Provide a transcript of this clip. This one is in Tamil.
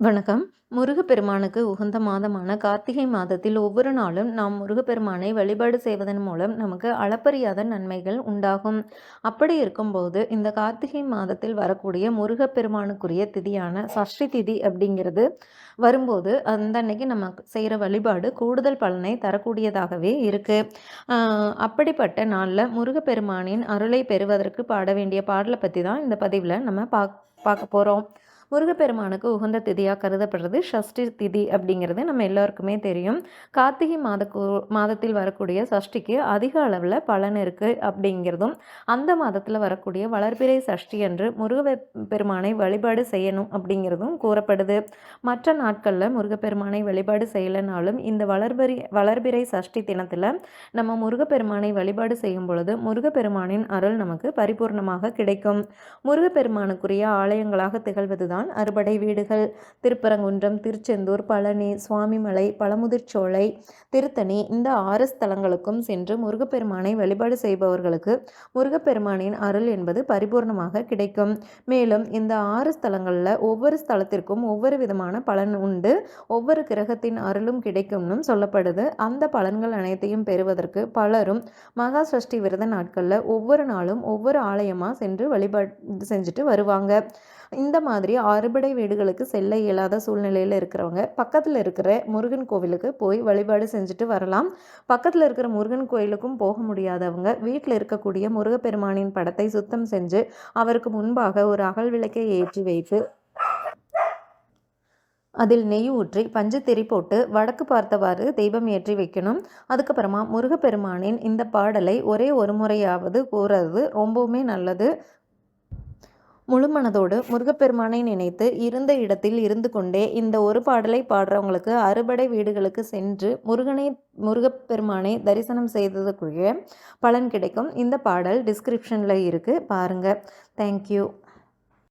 வணக்கம். முருகப்பெருமானுக்கு உகந்த மாதமான கார்த்திகை மாதத்தில் ஒவ்வொரு நாளும் நாம் முருகப்பெருமானை வழிபாடு செய்வதன் மூலம் நமக்கு அளப்பரியாத நன்மைகள் உண்டாகும். அப்படி இருக்கும்போது இந்த கார்த்திகை மாதத்தில் வரக்கூடிய முருகப்பெருமானுக்குரிய திதியான சஷ்டி திதி அப்படிங்கிறது வரும்போது, அந்த அன்னைக்கு நம்ம செய்கிற வழிபாடு கூடுதல் பலனை தரக்கூடியதாகவே இருக்கு. அப்படிப்பட்ட நாளில் முருகப்பெருமானின் அருளை பெறுவதற்கு பாட வேண்டிய பாடலை பற்றி தான் இந்த பதிவில் நம்ம பாக் பார்க்க போகிறோம் முருகப்பெருமானுக்கு உகந்த திதியாக கருதப்படுறது சஷ்டி திதி அப்படிங்கிறது நம்ம எல்லோருக்குமே தெரியும். கார்த்திகை மாத மாதத்தில் வரக்கூடிய சஷ்டிக்கு அதிக அளவில் பலன் இருக்குது அப்படிங்கிறதும், அந்த மாதத்தில் வரக்கூடிய வளர்பிறை சஷ்டி அன்று முருக பெருமானை வழிபாடு செய்யணும் அப்படிங்கிறதும் கூறப்படுது. மற்ற நாட்களில் முருகப்பெருமானை வழிபாடு செய்யலைனாலும் இந்த வளர்பிறை வளர்பிறை சஷ்டி தினத்தில் நம்ம முருகப்பெருமானை வழிபாடு செய்யும் பொழுது, முருகப்பெருமானின் அருள் நமக்கு பரிபூர்ணமாக கிடைக்கும். முருகப்பெருமானுக்குரிய ஆலயங்களாக திகழ்வது தான் அறுபடை வீடுகள். திருப்பரங்குன்றம், திருச்செந்தூர், பழனி, சுவாமிமலை, பழமுதிர்ச்சோலை திருத்தணி இந்த ஆறு ஸ்தலங்களுக்கும் சென்று முருகப்பெருமானை வழிபாடு செய்பவர்களுக்கு முருகப்பெருமானின் அருள் என்பது பரிபூர்ணமாக கிடைக்கும். மேலும் இந்த ஆறு ஸ்தலங்களில் ஒவ்வொரு ஸ்தலத்திற்கும் ஒவ்வொரு விதமான பலன் உண்டு. ஒவ்வொரு கிரகத்தின் அருளும் கிடைக்கும்னும் சொல்லப்படுது. அந்த பலன்கள் அனைத்தையும் பெறுவதற்கு பலரும் மகா சஷ்டி விரத நாட்களில் ஒவ்வொரு நாளும் ஒவ்வொரு ஆலயமா சென்று வழிபாடு செஞ்சுட்டு வருவாங்க. இந்த மாதிரி அறுபடை வீடுகளுக்கு செல்ல இயலாத சூழ்நிலையில் இருக்கிறவங்க, பக்கத்தில் இருக்கிற முருகன் கோவிலுக்கு போய் வழிபாடு செஞ்சுட்டு வரலாம். பக்கத்தில் இருக்கிற முருகன் கோயிலுக்கும் போக முடியாதவங்க, வீட்டில் இருக்கக்கூடிய முருகப்பெருமானின் படத்தை சுத்தம் செஞ்சு, அவருக்கு முன்பாக ஒரு அகல் விளக்கை ஏற்றி வைத்து அதில் நெய் ஊற்றி, பஞ்சு திரி போட்டு வடக்கு பார்த்தவாறு தெய்வம் ஏற்றி வைக்கணும். அதுக்கப்புறமா முருகப்பெருமானின் இந்த பாடலை ஒரே ஒரு முறையாவது கூறது ரொம்பவுமே நல்லது. முழுமனதோடு முருகப்பெருமானை நினைத்து, இருந்த இடத்தில் இருந்து கொண்டே இந்த ஒரு பாடலை பாடுறவங்களுக்கு அறுபடை வீடுகளுக்கு சென்று முருகனை முருகப்பெருமானை தரிசனம் செய்ததுக்குரிய பலன் கிடைக்கும். இந்த பாடல் டிஸ்கிரிப்ஷனில் இருக்குது பாருங்கள் தேங்க் யூ.